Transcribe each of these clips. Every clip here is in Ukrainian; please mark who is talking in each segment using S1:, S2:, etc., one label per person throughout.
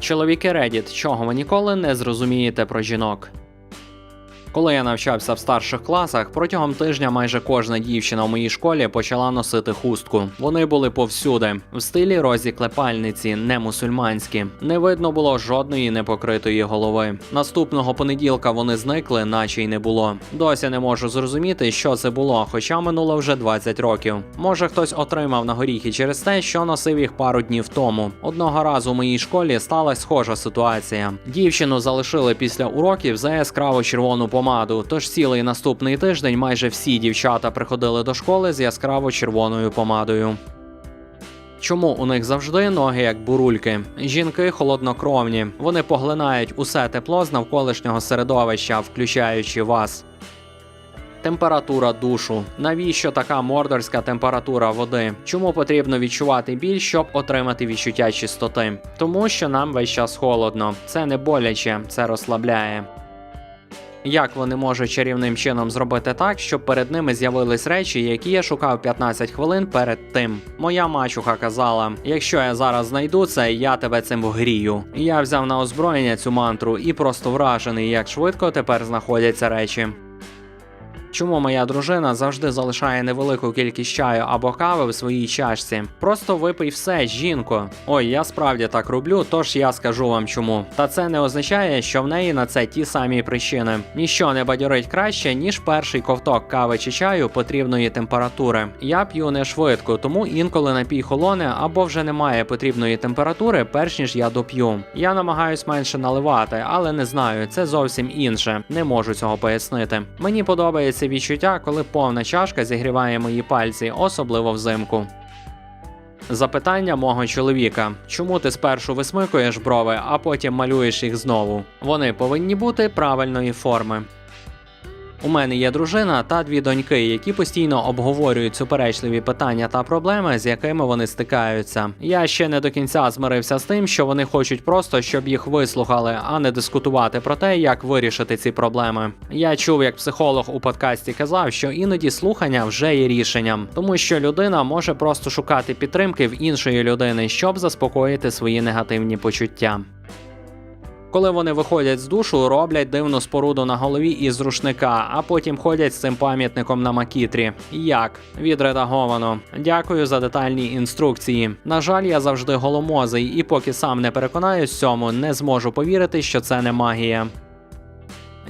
S1: Чоловіки Reddit, чого ви ніколи не зрозумієте про жінок. Коли я навчався в старших класах, протягом тижня майже кожна дівчина в моїй школі почала носити хустку. Вони були повсюди, в стилі розі клепальниці, не мусульманські. Не видно було жодної непокритої голови. Наступного понеділка вони зникли, наче й не було. Досі не можу зрозуміти, що це було, хоча минуло вже 20 років. Може, хтось отримав на горіхи через те, що носив їх пару днів тому. Одного разу в моїй школі сталася схожа ситуація. Дівчину залишили після уроків за яскраво червону помаду. Тож цілий наступний тиждень майже всі дівчата приходили до школи з яскраво червоною помадою. Чому у них завжди ноги як бурульки? Жінки холоднокровні. Вони поглинають усе тепло з навколишнього середовища, включаючи вас. Температура душу. Навіщо така мордорська температура води? Чому потрібно відчувати біль, щоб отримати відчуття чистоти? Тому що нам весь час холодно. Це не боляче, це розслабляє. Як вони можуть чарівним чином зробити так, щоб перед ними з'явились речі, які я шукав 15 хвилин перед тим? Моя мачуха казала: якщо я зараз знайду це, я тебе цим вгрію. Я взяв на озброєння цю мантру і просто вражений, як швидко тепер знаходяться речі. Чому моя дружина завжди залишає невелику кількість чаю або кави в своїй чашці? Просто випий все, жінко. Ой, я справді так роблю, тож я скажу вам чому. Та це не означає, що в неї на це ті самі причини. Ніщо не бадьорить краще, ніж перший ковток кави чи чаю потрібної температури. Я п'ю не швидко, тому інколи напій холоне або вже немає потрібної температури, перш ніж я доп'ю. Я намагаюсь менше наливати, але не знаю, це зовсім інше. Не можу цього пояснити. Мені подобається відчуття, коли повна чашка зігріває мої пальці, особливо взимку. Запитання мого чоловіка: чому ти спершу висмикуєш брови, а потім малюєш їх знову? Вони повинні бути правильної форми. У мене є дружина та дві доньки, які постійно обговорюють суперечливі питання та проблеми, з якими вони стикаються. Я ще не до кінця змирився з тим, що вони хочуть просто, щоб їх вислухали, а не дискутувати про те, як вирішити ці проблеми. Я чув, як психолог у подкасті казав, що іноді слухання вже є рішенням, тому що людина може просто шукати підтримки в іншої людини, щоб заспокоїти свої негативні почуття. Коли вони виходять з душу, роблять дивну споруду на голові із рушника, а потім ходять з цим пам'ятником на макітрі. Як відредаговано. Дякую за детальні інструкції. На жаль, я завжди голомозий, і поки сам не переконаюсь цьому, не зможу повірити, що це не магія.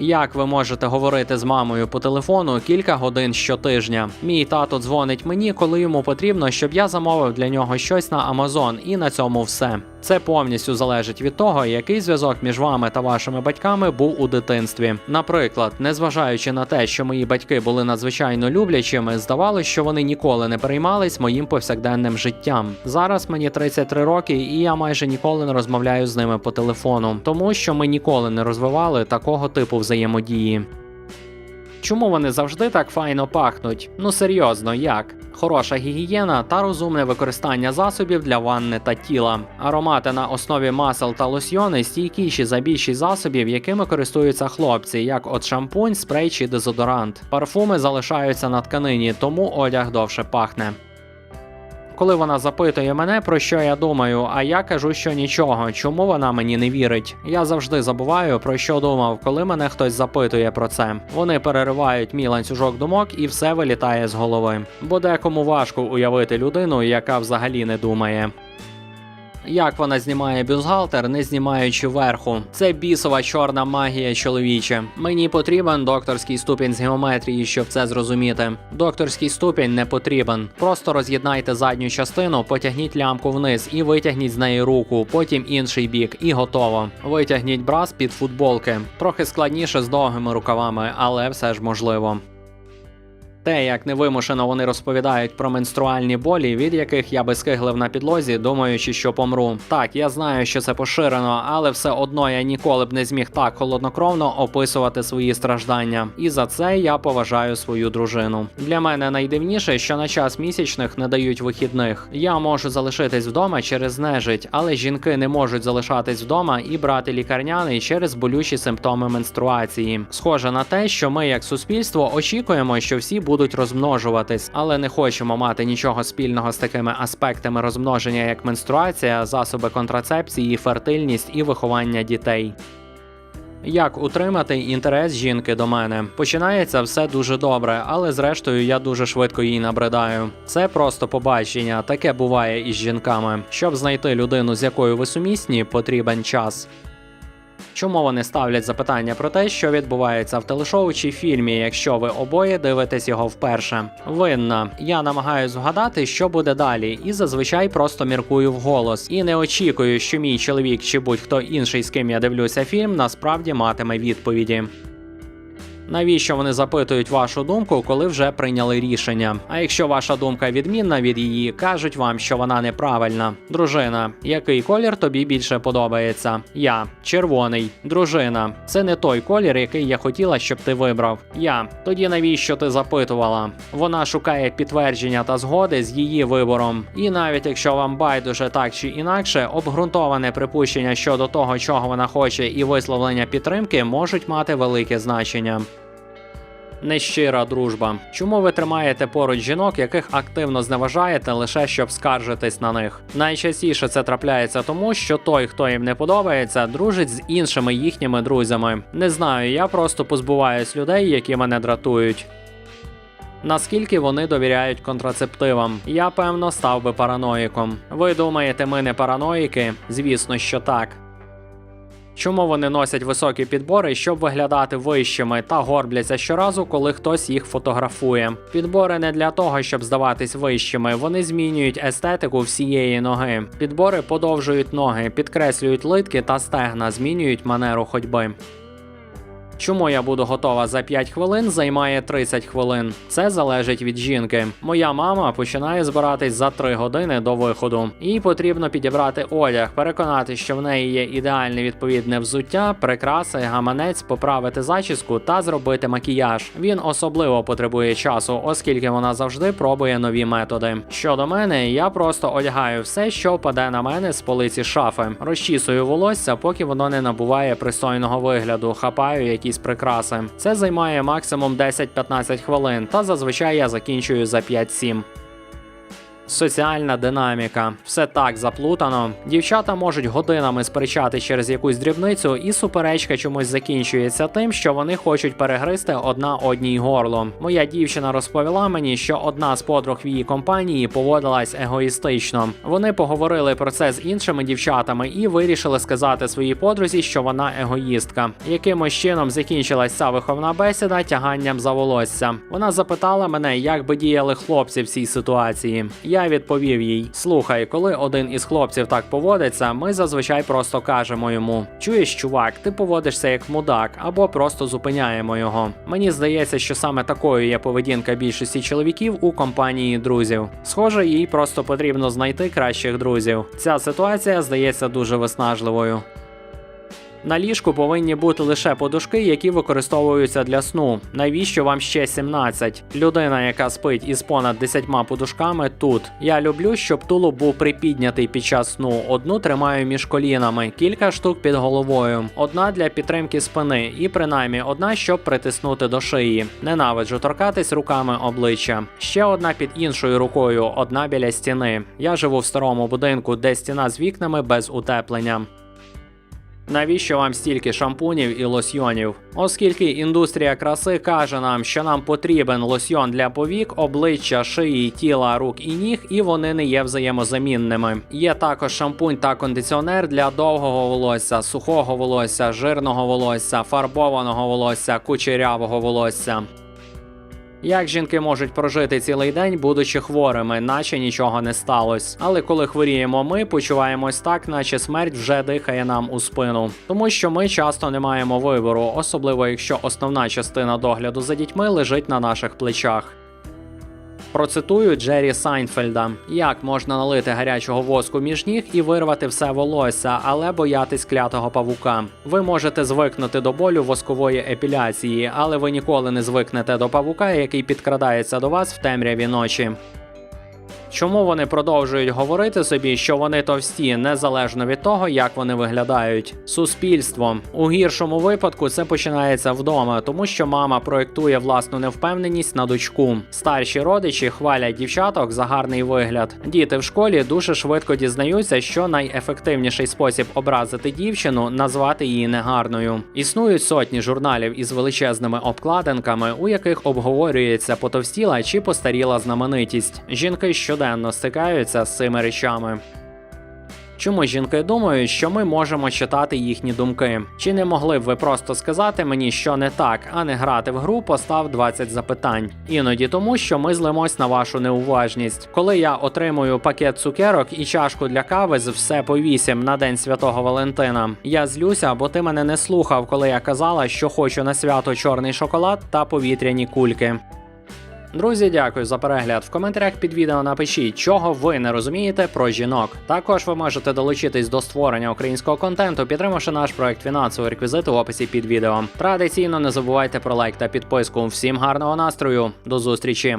S1: Як ви можете говорити з мамою по телефону кілька годин щотижня? Мій тато дзвонить мені, коли йому потрібно, щоб я замовив для нього щось на Amazon, і на цьому все. Це повністю залежить від того, який зв'язок між вами та вашими батьками був у дитинстві. Наприклад, незважаючи на те, що мої батьки були надзвичайно люблячими, здавалося, що вони ніколи не переймались моїм повсякденним життям. Зараз мені 33 роки, і я майже ніколи не розмовляю з ними по телефону, тому що ми ніколи не розвивали такого типу взаємодії. Чому вони завжди так файно пахнуть? Ну серйозно, як? Хороша гігієна та розумне використання засобів для ванни та тіла. Аромати на основі масел та лосьйони стійкіші за більшість засобів, якими користуються хлопці, як от шампунь, спрей чи дезодорант. Парфуми залишаються на тканині, тому одяг довше пахне. Коли вона запитує мене, про що я думаю, а я кажу, що нічого, чому вона мені не вірить. Я завжди забуваю, про що думав, коли мене хтось запитує про це. Вони переривають мій ланцюжок думок і все вилітає з голови. Бо декому важко уявити людину, яка взагалі не думає. Як вона знімає бюстгальтер, не знімаючи верху. Це бісова чорна магія чоловіче. Мені потрібен докторський ступінь з геометрії, щоб це зрозуміти. Докторський ступінь не потрібен. Просто роз'єднайте задню частину, потягніть лямку вниз і витягніть з неї руку, потім інший бік, і готово. Витягніть брас під футболки. Трохи складніше з довгими рукавами, але все ж можливо. Те, як невимушено вони розповідають про менструальні болі, від яких я би скиглив на підлозі, думаючи, що помру. Так, я знаю, що це поширено, але все одно я ніколи б не зміг так холоднокровно описувати свої страждання. І за це я поважаю свою дружину. Для мене найдивніше, що на час місячних не дають вихідних. Я можу залишитись вдома через нежить, але жінки не можуть залишатись вдома і брати лікарняний через болючі симптоми менструації. Схоже на те, що ми, як суспільство, очікуємо, що всі будуть розмножуватись, але не хочемо мати нічого спільного з такими аспектами розмноження, як менструація, засоби контрацепції, фертильність і виховання дітей. Як утримати інтерес жінки до мене? Починається все дуже добре, але зрештою я дуже швидко їй набридаю. Це просто побачення, таке буває із жінками. Щоб знайти людину, з якою ви сумісні, потрібен час. Чому вони ставлять запитання про те, що відбувається в телешоу чи фільмі, якщо ви обоє дивитесь його вперше? Винна. Я намагаюсь згадати, що буде далі, і зазвичай просто міркую вголос. І не очікую, що мій чоловік чи будь-хто інший, з ким я дивлюся фільм, насправді матиме відповіді. Навіщо вони запитують вашу думку, коли вже прийняли рішення? А якщо ваша думка відмінна від її, кажуть вам, що вона неправильна. Дружина, який колір тобі більше подобається? Я червоний. Дружина, це не той колір, який я хотіла, щоб ти вибрав. Я тоді навіщо ти запитувала? Вона шукає підтвердження та згоди з її вибором. І навіть якщо вам байдуже так чи інакше, обґрунтоване припущення щодо того, чого вона хоче, і висловлення підтримки можуть мати велике значення. Нещира дружба. Чому ви тримаєте поруч жінок, яких активно зневажаєте лише щоб скаржитись на них? Найчастіше це трапляється тому, що той, хто їм не подобається, дружить з іншими їхніми друзями. Не знаю, я просто позбуваюсь людей, які мене дратують. Наскільки вони довіряють контрацептивам? Я певно став би параноїком. Ви думаєте, ми не параноїки? Звісно, що так. Чому вони носять високі підбори, щоб виглядати вищими та горбляться щоразу, коли хтось їх фотографує? Підбори не для того, щоб здаватись вищими, вони змінюють естетику всієї ноги. Підбори подовжують ноги, підкреслюють литки та стегна, змінюють манеру ходьби. Чому я буду готова за 5 хвилин, займає 30 хвилин. Це залежить від жінки. Моя мама починає збиратись за 3 години до виходу. Їй потрібно підібрати одяг, переконати, що в неї є ідеальне відповідне взуття, прикраси, гаманець, поправити зачіску та зробити макіяж. Він особливо потребує часу, оскільки вона завжди пробує нові методи. Щодо мене, я просто одягаю все, що впаде на мене з полиці шафи, розчісую волосся, поки воно не набуває пристойного вигляду, хапаю якісь прикраси. Це займає максимум 10-15 хвилин, та зазвичай я закінчую за 5-7. Соціальна динаміка. Все так заплутано. Дівчата можуть годинами сперечати через якусь дрібницю, і суперечка чомусь закінчується тим, що вони хочуть перегризти одна одній горло. Моя дівчина розповіла мені, що одна з подруг в її компанії поводилась егоїстично. Вони поговорили про це з іншими дівчатами і вирішили сказати своїй подрузі, що вона егоїстка. Якимось чином закінчилась ця виховна бесіда тяганням за волосся. Вона запитала мене, як би діяли хлопці в цій ситуації. Я відповів їй: слухай, коли один із хлопців так поводиться, ми зазвичай просто кажемо йому: Чуєш, чувак, ти поводишся як мудак, або просто зупиняємо його. Мені здається, що саме такою є поведінка більшості чоловіків у компанії друзів. Схоже, їй просто потрібно знайти кращих друзів. Ця ситуація здається дуже виснажливою. На ліжку повинні бути лише подушки, які використовуються для сну. Навіщо вам ще 17? Людина, яка спить із понад 10 подушками, тут. Я люблю, щоб тулуб був припіднятий під час сну. Одну тримаю між колінами, кілька штук під головою, одна для підтримки спини, і принаймні одна, щоб притиснути до шиї. Ненавиджу торкатись руками обличчя. Ще одна під іншою рукою, одна біля стіни. Я живу в старому будинку, де стіна з вікнами без утеплення. Навіщо вам стільки шампунів і лосьйонів? Оскільки індустрія краси каже нам, що нам потрібен лосьйон для повік, обличчя, шиї, тіла, рук і ніг, і вони не є взаємозамінними. Є також шампунь та кондиціонер для довгого волосся, сухого волосся, жирного волосся, фарбованого волосся, кучерявого волосся. Як жінки можуть прожити цілий день, будучи хворими, наче нічого не сталося. Але коли хворіємо, ми почуваємось так, наче смерть вже дихає нам у спину, тому що ми часто не маємо вибору, особливо якщо основна частина догляду за дітьми лежить на наших плечах. Процитую Джері Сайнфельда: як можна налити гарячого воску між ніг і вирвати все волосся, але боятись клятого павука. Ви можете звикнути до болю воскової епіляції, але ви ніколи не звикнете до павука, який підкрадається до вас в темряві ночі. Чому вони продовжують говорити собі, що вони товсті, незалежно від того, як вони виглядають? Суспільство у гіршому випадку це починається вдома, тому що мама проєктує власну невпевненість на дочку. Старші родичі хвалять дівчаток за гарний вигляд. Діти в школі дуже швидко дізнаються, що найефективніший спосіб образити дівчину назвати її негарною. Існують сотні журналів із величезними обкладинками, у яких обговорюється потовстіла чи постаріла знаменитість. Жінки щоденно стикаються з цими речами. Чому жінки думають, що ми можемо читати їхні думки? Чи не могли б ви просто сказати мені, що не так, а не грати в гру постав 20 запитань? Іноді тому, що ми злимось на вашу неуважність. Коли я отримую пакет цукерок і чашку для кави з все по 8 на день святого Валентина, я злюся, бо ти мене не слухав, коли я казала, що хочу на свято чорний шоколад та повітряні кульки. Друзі, дякую за перегляд. В коментарях під відео напишіть, чого ви не розумієте про жінок. Також ви можете долучитись до створення українського контенту, підтримавши наш проект фінансовий реквізит в описі під відео. Традиційно не забувайте про лайк та підписку. Всім гарного настрою, до зустрічі!